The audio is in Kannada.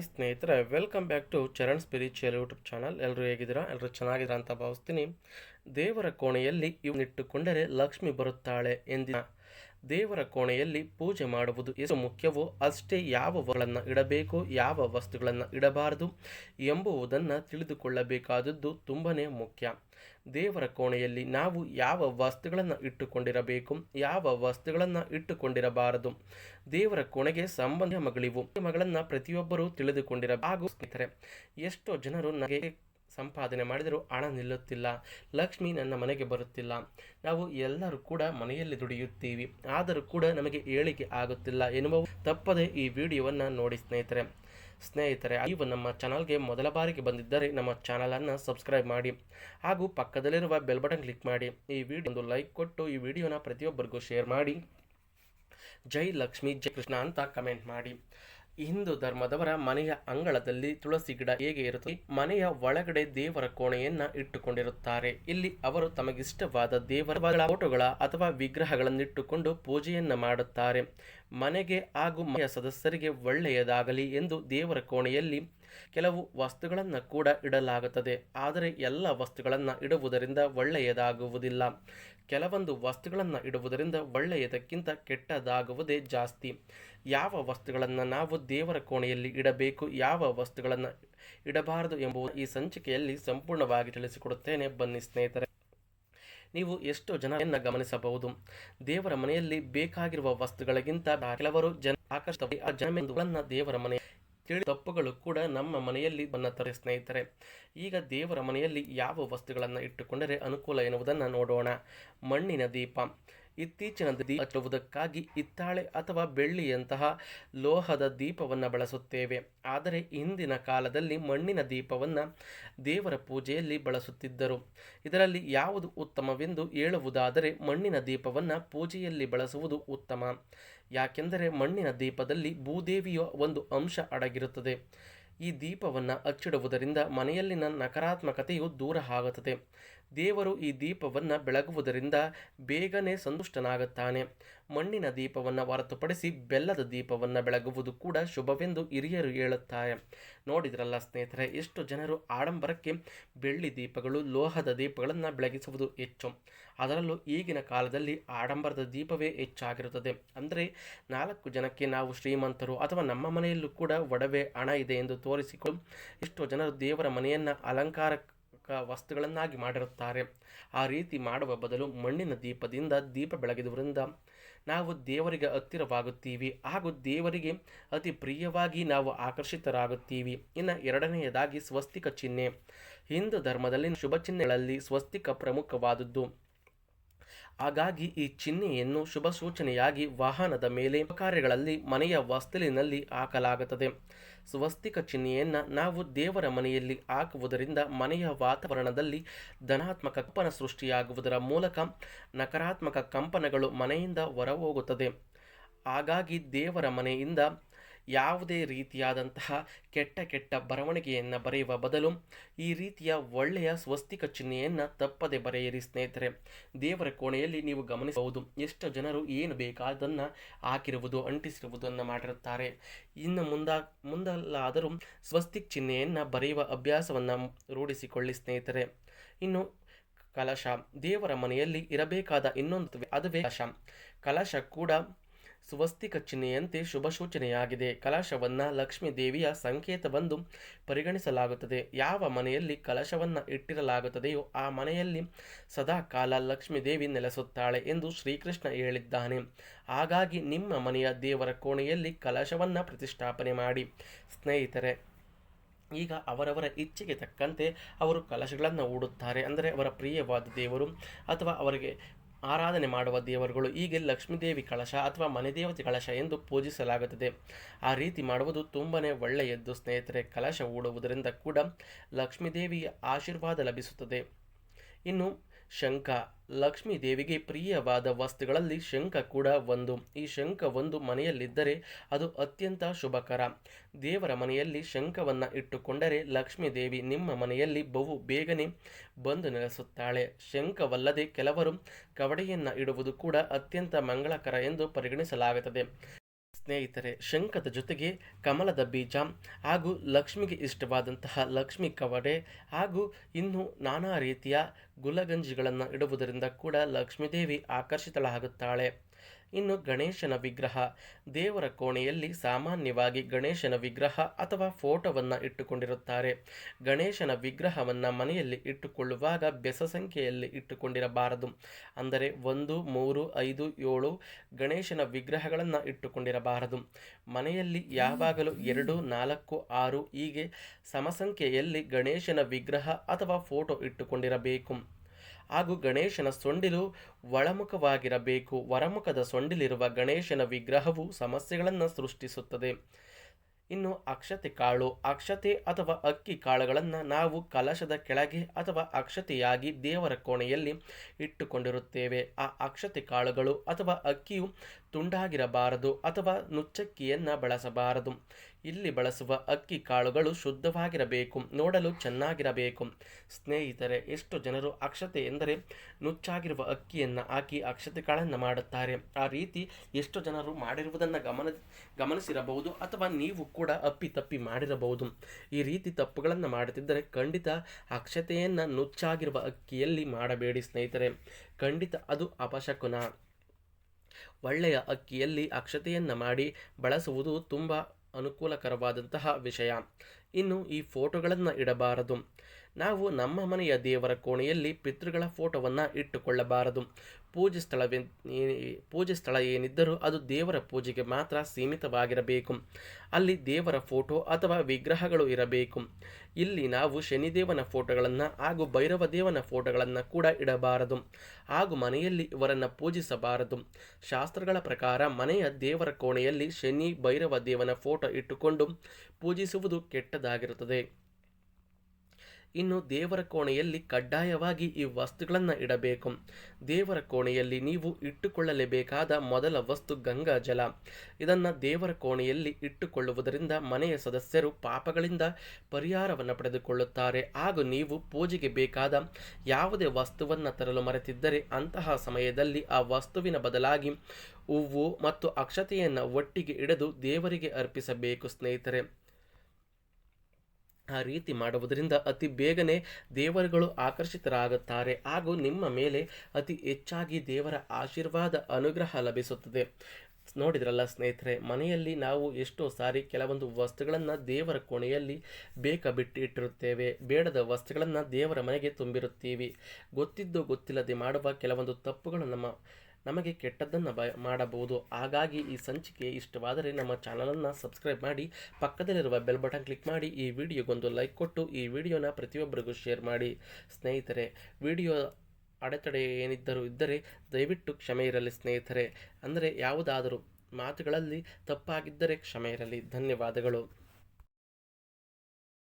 ಹಾಯ್ ಸ್ನೇಹಿತರೆ welcome back to Charan spiritual YouTube channel ಎಲ್ಲರೂ ಹೇಗಿದ್ದೀರಾ? ಎಲ್ಲರೂ ಚೆನ್ನಾಗಿದ್ದೀರಾ ಅಂತ ಭಾವಿಸ್ತೀನಿ. ದೇವರ ಕೋಣೆಯಲ್ಲಿ ಇವನ್ನಿಟ್ಟುಕೊಂಡರೆ ಲಕ್ಷ್ಮಿ ಬರುತ್ತಾಳೆ ಎಂದಿನ. ದೇವರ ಕೋಣೆಯಲ್ಲಿ ಪೂಜೆ ಮಾಡುವುದು ಎಷ್ಟು ಮುಖ್ಯವೋ ಅಷ್ಟೇ ಯಾವ ವಸ್ತುಗಳನ್ನು ಇಡಬೇಕು, ಯಾವ ವಸ್ತುಗಳನ್ನು ಇಡಬಾರದು ಎಂಬುವುದನ್ನು ತಿಳಿದುಕೊಳ್ಳಬೇಕಾದದ್ದು ತುಂಬನೇ ಮುಖ್ಯ. ದೇವರ ಕೋಣೆಯಲ್ಲಿ ನಾವು ಯಾವ ವಸ್ತುಗಳನ್ನು ಇಟ್ಟುಕೊಂಡಿರಬೇಕು, ಯಾವ ವಸ್ತುಗಳನ್ನು ಇಟ್ಟುಕೊಂಡಿರಬಾರದು? ದೇವರ ಕೋಣೆಗೆ ಸಂಬಂಧ ಮಗಳಿವು ಮಗಳನ್ನು ಪ್ರತಿಯೊಬ್ಬರೂ ತಿಳಿದುಕೊಂಡಿರ, ಹಾಗೂ ಸ್ನೇಹಿತರೆ, ಎಷ್ಟೋ ಜನರು ನನಗೆ ಸಂಪಾದನೆ ಮಾಡಿದರೂ ಹಣ ನಿಲ್ಲುತ್ತಿಲ್ಲ, ಲಕ್ಷ್ಮಿ ನನ್ನ ಮನೆಗೆ ಬರುತ್ತಿಲ್ಲ. ನಾವು ಎಲ್ಲರೂ ಕೂಡ ಮನೆಯಲ್ಲಿ ದುಡಿಯುತ್ತೀವಿ, ಆದರೂ ಕೂಡ ನಮಗೆ ಏಳಿಗೆ ಆಗುತ್ತಿಲ್ಲ ಎನ್ನುವ ತಪ್ಪದೆ ಈ ವಿಡಿಯೋವನ್ನು ನೋಡಿ ಸ್ನೇಹಿತರೆ. ಸ್ನೇಹಿತರೆ, ನೀವು ನಮ್ಮ ಚಾನಲ್ಗೆ ಮೊದಲ ಬಾರಿಗೆ ಬಂದಿದ್ದರೆ ನಮ್ಮ ಚಾನಲನ್ನು ಸಬ್ಸ್ಕ್ರೈಬ್ ಮಾಡಿ ಹಾಗೂ ಪಕ್ಕದಲ್ಲಿರುವ ಬೆಲ್ ಬಟನ್ ಕ್ಲಿಕ್ ಮಾಡಿ. ಈ ವಿಡಿಯೋ ಒಂದು ಲೈಕ್ ಕೊಟ್ಟು ಈ ವಿಡಿಯೋನ ಪ್ರತಿಯೊಬ್ಬರಿಗೂ ಶೇರ್ ಮಾಡಿ. ಜೈ ಲಕ್ಷ್ಮಿ, ಜೈ ಕೃಷ್ಣ ಅಂತ ಕಮೆಂಟ್ ಮಾಡಿ. ಹಿಂದೂ ಧರ್ಮದವರ ಮನೆಯ ಅಂಗಳದಲ್ಲಿ ತುಳಸಿ ಗಿಡ ಹೇಗೆ ಇರುತ್ತದೆ? ಮನೆಯ ಒಳಗಡೆ ದೇವರ ಕೋಣೆಯನ್ನ ಇಟ್ಟುಕೊಂಡಿರುತ್ತಾರೆ. ಇಲ್ಲಿ ಅವರು ತಮಗಿಷ್ಟವಾದ ದೇವರ ಫೋಟೋಗಳ ಅಥವಾ ವಿಗ್ರಹಗಳನ್ನಿಟ್ಟುಕೊಂಡು ಪೂಜೆಯನ್ನ ಮಾಡುತ್ತಾರೆ. ಮನೆಗೆ ಹಾಗೂ ಮನೆಯ ಸದಸ್ಯರಿಗೆ ಒಳ್ಳೆಯದಾಗಲಿ ಎಂದು ದೇವರ ಕೋಣೆಯಲ್ಲಿ ಕೆಲವು ವಸ್ತುಗಳನ್ನು ಕೂಡ ಇಡಲಾಗುತ್ತದೆ. ಆದರೆ ಎಲ್ಲ ವಸ್ತುಗಳನ್ನು ಇಡುವುದರಿಂದ ಒಳ್ಳೆಯದಾಗುವುದಿಲ್ಲ. ಕೆಲವೊಂದು ವಸ್ತುಗಳನ್ನು ಇಡುವುದರಿಂದ ಒಳ್ಳೆಯದಕ್ಕಿಂತ ಕೆಟ್ಟದಾಗುವುದೇ ಜಾಸ್ತಿ. ಯಾವ ವಸ್ತುಗಳನ್ನು ನಾವು ದೇವರ ಕೋಣೆಯಲ್ಲಿ ಇಡಬೇಕು, ಯಾವ ವಸ್ತುಗಳನ್ನು ಇಡಬಾರದು ಎಂಬುದು ಈ ಸಂಚಿಕೆಯಲ್ಲಿ ಸಂಪೂರ್ಣವಾಗಿ ತಿಳಿಸಿಕೊಡುತ್ತೇನೆ. ಬನ್ನಿ ಸ್ನೇಹಿತರೆ, ನೀವು ಎಷ್ಟೋ ಜನರನ್ನ ಗಮನಿಸಬಹುದು. ದೇವರ ಮನೆಯಲ್ಲಿ ಬೇಕಾಗಿರುವ ವಸ್ತುಗಳಿಗಿಂತ ಕೆಲವರು ಜನ ಆಕರ್ಷಿತ ದೇವರ ಮನೆ ತಿಳಿ ತಪ್ಪುಗಳು ಕೂಡ ನಮ್ಮ ಮನೆಯಲ್ಲಿ ಬನ್ನತ್ತರೆ ಸ್ನೇಹಿತರೆ. ಈಗ ದೇವರ ಮನೆಯಲ್ಲಿ ಯಾವ ವಸ್ತುಗಳನ್ನು ಇಟ್ಟುಕೊಂಡರೆ ಅನುಕೂಲ ಎನ್ನುವುದನ್ನು ನೋಡೋಣ. ಮಣ್ಣಿನ ದೀಪ. ಇತ್ತೀಚಿನ ದೀಪ ಹಚ್ಚುವುದಕ್ಕಾಗಿ ಹಿತ್ತಾಳೆ ಅಥವಾ ಬೆಳ್ಳಿಯಂತಹ ಲೋಹದ ದೀಪವನ್ನು ಬಳಸುತ್ತೇವೆ. ಆದರೆ ಇಂದಿನ ಕಾಲದಲ್ಲಿ ಮಣ್ಣಿನ ದೀಪವನ್ನು ದೇವರ ಪೂಜೆಯಲ್ಲಿ ಬಳಸುತ್ತಿದ್ದರು. ಇದರಲ್ಲಿ ಯಾವುದು ಉತ್ತಮವೆಂದು ಹೇಳುವುದಾದರೆ ಮಣ್ಣಿನ ದೀಪವನ್ನು ಪೂಜೆಯಲ್ಲಿ ಬಳಸುವುದು ಉತ್ತಮ. ಯಾಕೆಂದರೆ ಮಣ್ಣಿನ ದೀಪದಲ್ಲಿ ಭೂದೇವಿಯ ಒಂದು ಅಂಶ ಅಡಗಿರುತ್ತದೆ. ಈ ದೀಪವನ್ನು ಹಚ್ಚಿಡುವುದರಿಂದ ಮನೆಯಲ್ಲಿನ ನಕಾರಾತ್ಮಕತೆಯು ದೂರ ಆಗುತ್ತದೆ. ದೇವರು ಈ ದೀಪವನ್ನು ಬೆಳಗುವುದರಿಂದ ಬೇಗನೆ ಸಂತುಷ್ಟನಾಗುತ್ತಾನೆ. ಮಣ್ಣಿನ ದೀಪವನ್ನು ಹೊರತುಪಡಿಸಿ ಬೆಲ್ಲದ ದೀಪವನ್ನು ಬೆಳಗುವುದು ಕೂಡ ಶುಭವೆಂದು ಹಿರಿಯರು ಹೇಳುತ್ತಾರೆ. ನೋಡಿದ್ರಲ್ಲ ಸ್ನೇಹಿತರೆ, ಎಷ್ಟು ಜನರು ಆಡಂಬರಕ್ಕೆ ಬೆಳ್ಳಿ ದೀಪಗಳು, ಲೋಹದ ದೀಪಗಳನ್ನು ಬೆಳಗಿಸುವುದು ಹೆಚ್ಚು. ಅದರಲ್ಲೂ ಈಗಿನ ಕಾಲದಲ್ಲಿ ಆಡಂಬರದ ದೀಪವೇ ಹೆಚ್ಚಾಗಿರುತ್ತದೆ. ಅಂದರೆ ನಾಲ್ಕು ಜನಕ್ಕೆ ನಾವು ಶ್ರೀಮಂತರು ಅಥವಾ ನಮ್ಮ ಮನೆಯಲ್ಲೂ ಕೂಡ ಒಡವೆ ಹಣ ಇದೆ ಎಂದು ತೋರಿಸಿಕೊಂಡು, ಎಷ್ಟೋ ಜನರು ದೇವರ ಮನೆಯನ್ನು ಅಲಂಕಾರ ವಸ್ತುಗಳನ್ನಾಗಿ ಮಾಡಿರುತ್ತಾರೆ. ಆ ರೀತಿ ಮಾಡುವ ಬದಲು ಮಣ್ಣಿನ ದೀಪದಿಂದ ದೀಪ ಬೆಳಗಿದವರಿಂದ ನಾವು ದೇವರಿಗೆ ಹತ್ತಿರವಾಗುತ್ತೀವಿ. ಹಾಗೂ ದೇವರಿಗೆ ಅತಿ ಪ್ರಿಯವಾಗಿ ನಾವು ಆಕರ್ಷಿತರಾಗುತ್ತೀವಿ. ಇನ್ನು ಎರಡನೆಯದಾಗಿ ಸ್ವಸ್ತಿಕ ಚಿಹ್ನೆ. ಹಿಂದೂ ಧರ್ಮದಲ್ಲಿ ಶುಭ ಚಿಹ್ನೆಗಳಲ್ಲಿ ಸ್ವಸ್ತಿಕ ಪ್ರಮುಖವಾದದ್ದು. ಹಾಗಾಗಿ ಈ ಚಿಹ್ನೆಯನ್ನು ಶುಭ ಸೂಚನೆಯಾಗಿ ವಾಹನದ ಮೇಲೆ ಕಾರ್ಯಗಳಲ್ಲಿ ಮನೆಯ ವಸ್ತಿಲಿನಲ್ಲಿ ಹಾಕಲಾಗುತ್ತದೆ. ಸ್ವಸ್ತಿಕ ಚಿಹ್ನೆಯನ್ನು ನಾವು ದೇವರ ಮನೆಯಲ್ಲಿ ಹಾಕುವುದರಿಂದ ಮನೆಯ ವಾತಾವರಣದಲ್ಲಿ ಧನಾತ್ಮಕ ಕಂಪನ ಸೃಷ್ಟಿಯಾಗುವುದರ ಮೂಲಕ ನಕಾರಾತ್ಮಕ ಕಂಪನಗಳು ಮನೆಯಿಂದ ಹೊರಹೋಗುತ್ತದೆ. ಹಾಗಾಗಿ ದೇವರ ಮನೆಯಿಂದ ಯಾವುದೇ ರೀತಿಯಾದಂತಹ ಕೆಟ್ಟ ಕೆಟ್ಟ ಬರವಣಿಗೆಯನ್ನು ಬರೆಯುವ ಬದಲು ಈ ರೀತಿಯ ಒಳ್ಳೆಯ ಸ್ವಸ್ತಿಕ ಚಿಹ್ನೆಯನ್ನು ತಪ್ಪದೆ ಬರೆಯಿರಿ ಸ್ನೇಹಿತರೆ. ದೇವರ ಕೋಣೆಯಲ್ಲಿ ನೀವು ಗಮನಿಸಬಹುದು ಎಷ್ಟು ಜನರು ಏನು ಬೇಕಾದನ್ನು ಹಾಕಿರುವುದು, ಅಂಟಿಸಿರುವುದನ್ನು ಮಾಡಿರುತ್ತಾರೆ. ಇನ್ನು ಮುಂದ, ಮುಂದಲ್ಲಾದರೂ ಸ್ವಸ್ತಿಕ್ ಚಿಹ್ನೆಯನ್ನು ಬರೆಯುವ ಅಭ್ಯಾಸವನ್ನು ರೂಢಿಸಿಕೊಳ್ಳಿ ಸ್ನೇಹಿತರೆ. ಇನ್ನು ಕಲಶ, ದೇವರ ಮನೆಯಲ್ಲಿ ಇರಬೇಕಾದ ಇನ್ನೊಂದು ಅದುವೇ ಕಲಶ. ಕಲಶ ಕೂಡ ಸ್ವಸ್ತಿಕ ಚಿಹ್ನೆಯಂತೆ ಶುಭ ಸೂಚನೆಯಾಗಿದೆ. ಕಲಶವನ್ನು ಲಕ್ಷ್ಮೀ ದೇವಿಯ ಸಂಕೇತವೆಂದು ಪರಿಗಣಿಸಲಾಗುತ್ತದೆ. ಯಾವ ಮನೆಯಲ್ಲಿ ಕಲಶವನ್ನು ಇಟ್ಟಿರಲಾಗುತ್ತದೆಯೋ ಆ ಮನೆಯಲ್ಲಿ ಸದಾ ಕಾಲ ಲಕ್ಷ್ಮೀ ದೇವಿ ನೆಲೆಸುತ್ತಾಳೆ ಎಂದು ಶ್ರೀಕೃಷ್ಣ ಹೇಳಿದ್ದಾನೆ. ಹಾಗಾಗಿ ನಿಮ್ಮ ಮನೆಯ ದೇವರ ಕೋಣೆಯಲ್ಲಿ ಕಲಶವನ್ನು ಪ್ರತಿಷ್ಠಾಪನೆ ಮಾಡಿ. ಸ್ನೇಹಿತರೆ, ಈಗ ಅವರವರ ಇಚ್ಛೆಗೆ ತಕ್ಕಂತೆ ಅವರು ಕಲಶಗಳನ್ನು ಹೂಡುತ್ತಾರೆ. ಅಂದರೆ ಅವರ ಪ್ರಿಯವಾದ ದೇವರು ಅಥವಾ ಅವರಿಗೆ ಆರಾಧನೆ ಮಾಡುವ ದೇವರುಗಳು ಹೀಗೆ ಲಕ್ಷ್ಮೀದೇವಿ ಕಳಶ ಅಥವಾ ಮನೆದೇವತೆ ಕಳಶ ಎಂದು ಪೂಜಿಸಲಾಗುತ್ತದೆ. ಆ ರೀತಿ ಮಾಡುವುದು ತುಂಬನೇ ಒಳ್ಳೆಯದ್ದು ಸ್ನೇಹಿತರೆ. ಕಲಶ ಹೂಡುವುದರಿಂದ ಕೂಡ ಲಕ್ಷ್ಮೀದೇವಿಯ ಆಶೀರ್ವಾದ ಲಭಿಸುತ್ತದೆ. ಇನ್ನು ಶಂಖ. ಲಕ್ಷ್ಮೀ ದೇವಿಗೆ ಪ್ರಿಯವಾದ ವಸ್ತುಗಳಲ್ಲಿ ಶಂಖ ಕೂಡ ಒಂದು. ಈ ಶಂಖ ಒಂದು ಮನೆಯಲ್ಲಿದ್ದರೆ ಅದು ಅತ್ಯಂತ ಶುಭಕರ. ದೇವರ ಮನೆಯಲ್ಲಿ ಶಂಖವನ್ನು ಇಟ್ಟುಕೊಂಡರೆ ಲಕ್ಷ್ಮೀ ದೇವಿ ನಿಮ್ಮ ಮನೆಯಲ್ಲಿ ಬಹು ಬೇಗನೆ ಬಂದು ನೆಲೆಸುತ್ತಾಳೆ. ಶಂಖವಲ್ಲದೆ ಕೆಲವರು ಕವಡೆಯನ್ನು ಇಡುವುದು ಕೂಡ ಅತ್ಯಂತ ಮಂಗಳಕರ ಎಂದು ಪರಿಗಣಿಸಲಾಗುತ್ತದೆ. ಸ್ನೇಹಿತರೆ ಶಂಕದ ಜೊತೆಗೆ ಕಮಲದ ಬೀಜ ಹಾಗೂ ಲಕ್ಷ್ಮಿಗೆ ಇಷ್ಟವಾದಂತಹ ಲಕ್ಷ್ಮಿ ಕವಡೆ ಹಾಗೂ ಇನ್ನು ನಾನಾ ರೀತಿಯ ಗುಲಗಂಜಿಗಳನ್ನು ಇಡುವುದರಿಂದ ಕೂಡ ಲಕ್ಷ್ಮೀದೇವಿ ಆಕರ್ಷಿತಳಾಗುತ್ತಾಳೆ. ಇನ್ನು ಗಣೇಶನ ವಿಗ್ರಹ. ದೇವರ ಕೋಣೆಯಲ್ಲಿ ಸಾಮಾನ್ಯವಾಗಿ ಗಣೇಶನ ವಿಗ್ರಹ ಅಥವಾ ಫೋಟೋವನ್ನು ಇಟ್ಟುಕೊಂಡಿರುತ್ತಾರೆ. ಗಣೇಶನ ವಿಗ್ರಹವನ್ನು ಮನೆಯಲ್ಲಿ ಇಟ್ಟುಕೊಳ್ಳುವಾಗ ಬೆಸ ಸಂಖ್ಯೆಯಲ್ಲಿ ಇಟ್ಟುಕೊಂಡಿರಬಾರದು. ಅಂದರೆ ಒಂದು, ಮೂರು, ಐದು, ಏಳು ಗಣೇಶನ ವಿಗ್ರಹಗಳನ್ನು ಇಟ್ಟುಕೊಂಡಿರಬಾರದು. ಮನೆಯಲ್ಲಿ ಯಾವಾಗಲೂ ಎರಡು, ನಾಲ್ಕು, ಆರು ಹೀಗೆ ಸಮಸಂಖ್ಯೆಯಲ್ಲಿ ಗಣೇಶನ ವಿಗ್ರಹ ಅಥವಾ ಫೋಟೋ ಇಟ್ಟುಕೊಂಡಿರಬೇಕು. ಹಾಗೂ ಗಣೇಶನ ಸೊಂಡಿಲು ಒಳಮುಖವಾಗಿರಬೇಕು. ವರಮುಖದ ಸೊಂಡಿಲಿರುವ ಗಣೇಶನ ವಿಗ್ರಹವು ಸಮಸ್ಯೆಗಳನ್ನು ಸೃಷ್ಟಿಸುತ್ತದೆ. ಇನ್ನು ಅಕ್ಷತೆ ಕಾಳು. ಅಕ್ಷತೆ ಅಥವಾ ಅಕ್ಕಿ ಕಾಳುಗಳನ್ನು ನಾವು ಕಲಶದ ಕೆಳಗೆ ಅಥವಾ ಅಕ್ಷತೆಯಾಗಿ ದೇವರ ಕೋಣೆಯಲ್ಲಿ ಇಟ್ಟುಕೊಂಡಿರುತ್ತೇವೆ. ಆ ಅಕ್ಷತೆ ಕಾಳುಗಳು ಅಥವಾ ಅಕ್ಕಿಯು ತುಂಡಾಗಿರಬಾರದು ಅಥವಾ ನುಚ್ಚಕ್ಕಿಯನ್ನು ಬಳಸಬಾರದು. ಇಲ್ಲಿ ಬಳಸುವ ಅಕ್ಕಿ ಕಾಳುಗಳು ಶುದ್ಧವಾಗಿರಬೇಕು, ನೋಡಲು ಚೆನ್ನಾಗಿರಬೇಕು. ಸ್ನೇಹಿತರೆ, ಎಷ್ಟು ಜನರು ಅಕ್ಷತೆ ಎಂದರೆ ನುಚ್ಚಾಗಿರುವ ಅಕ್ಕಿಯನ್ನು ಹಾಕಿ ಅಕ್ಷತೆ ಕಾಳನ್ನು ಮಾಡುತ್ತಾರೆ. ಆ ರೀತಿ ಎಷ್ಟು ಜನರು ಮಾಡಿರುವುದನ್ನು ಗಮನ, ಗಮನಿಸಿರಬಹುದು ಅಥವಾ ನೀವು ಕೂಡ ಅಪ್ಪಿ ತಪ್ಪಿ ಮಾಡಿರಬಹುದು. ಈ ರೀತಿ ತಪ್ಪುಗಳನ್ನು ಮಾಡುತ್ತಿದ್ದರೆ ಖಂಡಿತ ಅಕ್ಷತೆಯನ್ನು ನುಚ್ಚಾಗಿರುವ ಅಕ್ಕಿಯಲ್ಲಿ ಮಾಡಬೇಡಿ ಸ್ನೇಹಿತರೆ. ಖಂಡಿತ ಅದು ಅಪಶಕುನ. ಒಳ್ಳೆಯ ಅಕ್ಕಿಯಲ್ಲಿ ಅಕ್ಷತೆಯನ್ನು ಮಾಡಿ ಬಳಸುವುದು ತುಂಬ ಅನುಕೂಲಕರವಾದಂತಹ ವಿಷಯ. ಇನ್ನು ಈ ಫೋಟೋಗಳನ್ನು ಇಡಬಾರದು. ನಾವು ನಮ್ಮ ಮನೆಯ ದೇವರ ಕೋಣೆಯಲ್ಲಿ ಪಿತೃಗಳ ಫೋಟೋವನ್ನು ಇಟ್ಟುಕೊಳ್ಳಬಾರದು. ಪೂಜೆ ಸ್ಥಳವೇ ಪೂಜೆ ಸ್ಥಳ ಏನಿದ್ದರೂ ಅದು ದೇವರ ಪೂಜೆಗೆ ಮಾತ್ರ ಸೀಮಿತವಾಗಿರಬೇಕು. ಅಲ್ಲಿ ದೇವರ ಫೋಟೋ ಅಥವಾ ವಿಗ್ರಹಗಳು ಇರಬೇಕು. ಇಲ್ಲಿ ನಾವು ಶನಿದೇವನ ಫೋಟೋಗಳನ್ನು ಹಾಗೂ ಭೈರವ ದೇವನ ಫೋಟೋಗಳನ್ನು ಕೂಡ ಇಡಬಾರದು. ಹಾಗೂ ಮನೆಯಲ್ಲಿ ಇವರನ್ನು ಪೂಜಿಸಬಾರದು. ಶಾಸ್ತ್ರಗಳ ಪ್ರಕಾರ ಮನೆಯ ದೇವರ ಕೋಣೆಯಲ್ಲಿ ಶನಿ ಭೈರವ ದೇವನ ಫೋಟೋ ಇಟ್ಟುಕೊಂಡು ಪೂಜಿಸುವುದು ಕೆಟ್ಟದಾಗಿರುತ್ತದೆ. ಇನ್ನು ದೇವರ ಕೋಣೆಯಲ್ಲಿ ಕಡ್ಡಾಯವಾಗಿ ಈ ವಸ್ತುಗಳನ್ನು ಇಡಬೇಕು. ದೇವರ ಕೋಣೆಯಲ್ಲಿ ನೀವು ಇಟ್ಟುಕೊಳ್ಳಲೇಬೇಕಾದ ಮೊದಲ ವಸ್ತು ಗಂಗಾ ಜಲ. ಇದನ್ನು ದೇವರ ಕೋಣೆಯಲ್ಲಿ ಇಟ್ಟುಕೊಳ್ಳುವುದರಿಂದ ಮನೆಯ ಸದಸ್ಯರು ಪಾಪಗಳಿಂದ ಪರಿಹಾರವನ್ನು ಪಡೆದುಕೊಳ್ಳುತ್ತಾರೆ. ಹಾಗೂ ನೀವು ಪೂಜೆಗೆ ಬೇಕಾದ ಯಾವುದೇ ವಸ್ತುವನ್ನು ತರಲು ಮರೆತಿದ್ದರೆ ಅಂತಹ ಸಮಯದಲ್ಲಿ ಆ ವಸ್ತುವಿನ ಬದಲಾಗಿ ಹೂವು ಮತ್ತು ಅಕ್ಷತೆಯನ್ನು ಒಟ್ಟಿಗೆ ಇಡದು ದೇವರಿಗೆ ಅರ್ಪಿಸಬೇಕು ಸ್ನೇಹಿತರೆ. ಆ ರೀತಿ ಮಾಡುವುದರಿಂದ ಅತಿ ಬೇಗನೆ ದೇವರುಗಳು ಆಕರ್ಷಿತರಾಗುತ್ತಾರೆ. ಹಾಗೂ ನಿಮ್ಮ ಮೇಲೆ ಅತಿ ಹೆಚ್ಚಾಗಿ ದೇವರ ಆಶೀರ್ವಾದ ಅನುಗ್ರಹ ಲಭಿಸುತ್ತದೆ. ನೋಡಿದ್ರಲ್ಲ ಸ್ನೇಹಿತರೆ, ಮನೆಯಲ್ಲಿ ನಾವು ಎಷ್ಟೋ ಸಾರಿ ಕೆಲವೊಂದು ವಸ್ತುಗಳನ್ನು ದೇವರ ಕೋಣೆಯಲ್ಲಿ ಬೇಕ ಬಿಟ್ಟು ಇಟ್ಟಿರುತ್ತೇವೆ ಬೇಡದ ವಸ್ತುಗಳನ್ನು ದೇವರ ಮನೆಗೆ ತುಂಬಿರುತ್ತೀವಿ. ಗೊತ್ತಿದ್ದು ಗೊತ್ತಿಲ್ಲದೆ ಮಾಡುವ ಕೆಲವೊಂದು ತಪ್ಪುಗಳು ನಮ್ಮ ನಮಗೆ ಕೆಟ್ಟದ್ದನ್ನು ಮಾಡಬಹುದು. ಹಾಗಾಗಿ ಈ ಸಂಚಿಕೆ ಇಷ್ಟವಾದರೆ ನಮ್ಮ ಚಾನಲನ್ನು ಸಬ್ಸ್ಕ್ರೈಬ್ ಮಾಡಿ, ಪಕ್ಕದಲ್ಲಿರುವ ಬೆಲ್ ಬಟನ್ ಕ್ಲಿಕ್ ಮಾಡಿ, ಈ ವಿಡಿಯೋಗೊಂದು ಲೈಕ್ ಕೊಟ್ಟು, ಈ ವಿಡಿಯೋನ ಪ್ರತಿಯೊಬ್ಬರಿಗೂ ಶೇರ್ ಮಾಡಿ. ಸ್ನೇಹಿತರೆ, ವಿಡಿಯೋ ಅಡೆತಡೆ ಏನಿದ್ದರೂ ಇದ್ದರೆ ದಯವಿಟ್ಟು ಕ್ಷಮೆ ಇರಲಿ ಸ್ನೇಹಿತರೆ. ಅಂದರೆ ಯಾವುದಾದರೂ ಮಾತುಗಳಲ್ಲಿ ತಪ್ಪಾಗಿದ್ದರೆ ಕ್ಷಮೆ ಇರಲಿ. ಧನ್ಯವಾದಗಳು.